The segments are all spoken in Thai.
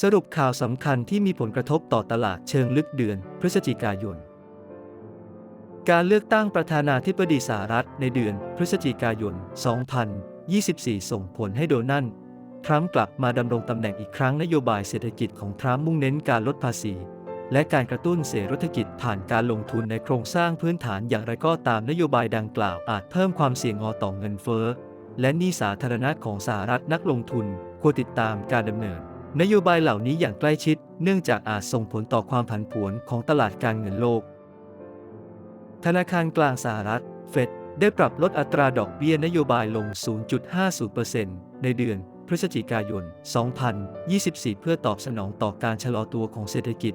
สรุปข่าวสำคัญที่มีผลกระทบต่อตลาดเชิงลึกเดือน พฤศจิกายน การเลือกตั้งประธานาธิบดีสหรัฐในเดือนพฤศจิกายน 2024 ส่งผลให้โดนัลด์ทรัมป์กลับมาดำรงตำแหน่งอีกครั้งนโยบายเศรษฐกิจของทรัมป์มุ่งเน้นการลดภาษี และการกระตุ้นเศรษฐกิจผ่านการลงทุนในโครงสร้างพื้นฐานอย่างไรก็ตามนโยบายดังกล่าวอาจเพิ่มความเสี่ยงอต่อเงินเฟ้อและหนี้สาธารณะของสหรัฐนักลงทุนควรติดตามการดำเนิน นโยบายเหล่านี้อย่างใกล้ชิด เนื่องจากอาจส่งผลต่อความผันผวนของตลาดการเงินโลก ธนาคารกลางสหรัฐ เฟด ได้ปรับลดอัตราดอกเบี้ยนโยบายลง 0.50%ในเดือนพฤศจิกายน 2024 เพื่อตอบสนองต่อการชะลอตัวของเศรษฐกิจ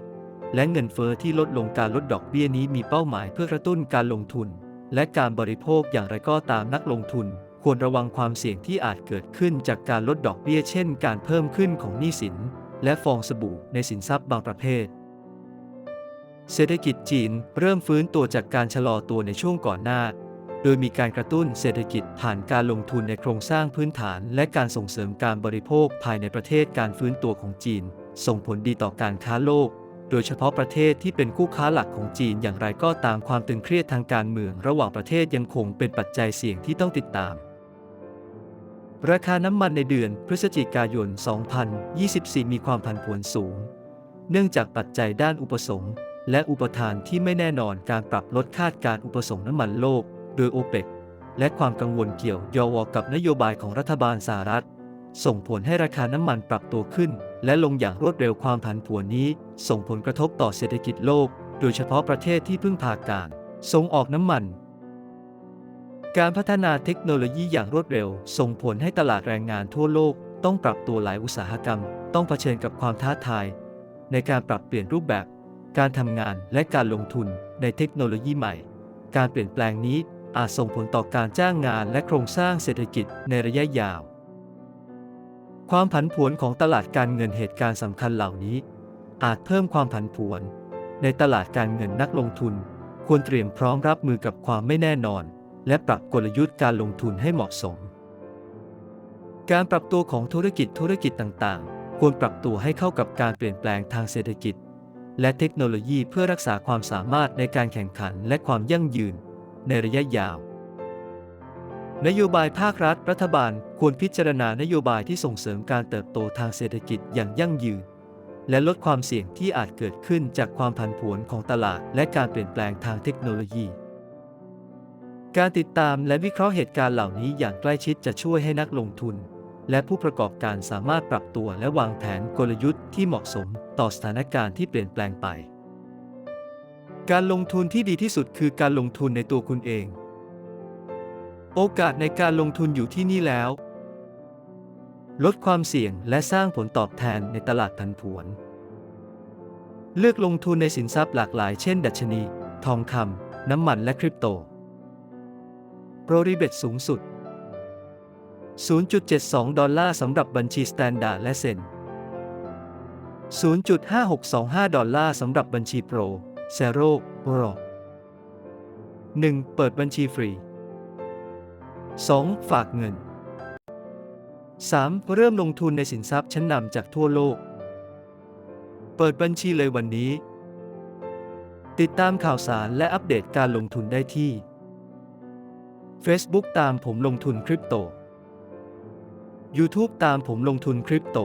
และเงินเฟอ้อที่ลดลงการลดดอกเบี้ยนี้มีเป้าหมายเพื่อกระตุ้นการลงทุน และการบริโภคอย่างไรก็ตามนักลงทุน ควรระวังความเสี่ยงที่อาจเกิดขึ้นจากการลดดอกเบี้ยเช่น การเพิ่มขึ้นของหนี้สิน และฟองสบู่ในสินทรัพย์บางประเภท เศรษฐกิจจีนเริ่มฟื้นตัวจากการชะลอตัวในช่วงก่อนหน้า โดยมีการกระตุ้นเศรษฐกิจผ่านการลงทุนในโครงสร้างพื้นฐาน และการส่งเสริมการบริโภคภายในประเทศการฟื้นตัวของจีน ส่งผลดีต่อการค้าโลกโดยเฉพาะประเทศที่เป็นคู่ค้าหลักของจีนอย่างไรก็ตามความตึงเครียดทางการเมืองระหว่างประเทศยังคงเป็นปัจจัยเสี่ยงที่ต้องติดตาม ราคาน้ำมันในเดือนพฤศจิกายน 2024 มีความผันผวนสูง เนื่องจากปัจจัยด้านอุปสงค์และอุปทานที่ไม่แน่นอนการปรับลดคาดการอุปสงค์น้ำมันโลก โดยโอเปกและความกังวลเกี่ยวยอวกับนโยบายของรัฐบาลสหรัฐ ส่งผลให้ราคาน้ำมันปรับตัวขึ้น และลงอย่างรวดเร็วความผันผวนนี้ ส่งผลกระทบต่อเศรษฐกิจโลก โดยเฉพาะประเทศที่พึ่งพาการส่งออกน้ำมัน การพัฒนาเทคโนโลยีอย่างรวดเร็ว ส่งผลให้ตลาดแรงงานทั่วโลก ต้องปรับตัวหลายอุตสาหกรรม ต้องเผชิญกับความท้าทาย ในการปรับเปลี่ยนรูปแบบ การทำงานและการลงทุนในเทคโนโลยีใหม่ การเปลี่ยนแปลงนี้อาจส่งผลต่อการจ้างงานและโครงสร้างเศรษฐกิจในระยะยาว ความผันผวนของตลาดการเงินเหตุการณ์สำคัญเหล่านี้ อาจเพิ่มความผันผวน ในตลาดการเงินนักลงทุน ควรเตรียมพร้อมรับมือกับความไม่แน่นอน และปรับกลยุทธ์การลงทุนให้เหมาะสม การปรับตัวของธุรกิจธุรกิจต่างๆ ควรปรับตัวให้เข้ากับการเปลี่ยนแปลงทางเศรษฐกิจ และเทคโนโลยีเพื่อรักษาความสามารถในการแข่งขันและความยั่งยืน ในระยะยาว นโยบายภาครัฐรัฐบาลควรพิจารณานโยบายที่ส่งเสริมการเติบโตทางเศรษฐกิจอย่างยั่งยืนและลดความเสี่ยงที่อาจเกิดขึ้นจากความผันผวนของตลาดและการเปลี่ยนแปลงทางเทคโนโลยี การติดตามและวิเคราะห์เหตุการณ์เหล่านี้อย่างใกล้ชิดจะช่วยให้นักลงทุน และผู้ประกอบการสามารถปรับตัวและวางแผนกลยุทธ์ที่เหมาะสมต่อสถานการณ์ที่เปลี่ยนแปลงไป การลงทุนที่ดีที่สุดคือการลงทุนในตัวคุณเอง โอกาสในการลงทุนอยู่ที่นี่แล้ว ลดความเสี่ยงและสร้างผลตอบแทนในตลาดผันผวน เลือกลงทุนในสินทรัพย์หลากหลายเช่น ดัชนี ทองคำน้ำมันและคริปโต โปรริเบตสูงสุด 0.72 ดอลลาร์สำหรับบัญชีสแตนดาร์ดและเซน0.5625 ดอลลาร์สำหรับบัญชีโปรเซโร่โปร 1. เปิดบัญชีฟรี 2. ฝากเงิน 3. เริ่มลงทุนในสินทรัพย์ชั้นนำจากทั่วโลก เปิดบัญชีเลยวันนี้ ติดตามข่าวสารและอัปเดตการลงทุนได้ที่ Facebook ตามผมลงทุนคริปโต YouTube ตามผมลงทุนคริปโต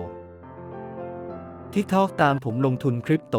TikTok ตามผมลงทุนคริปโต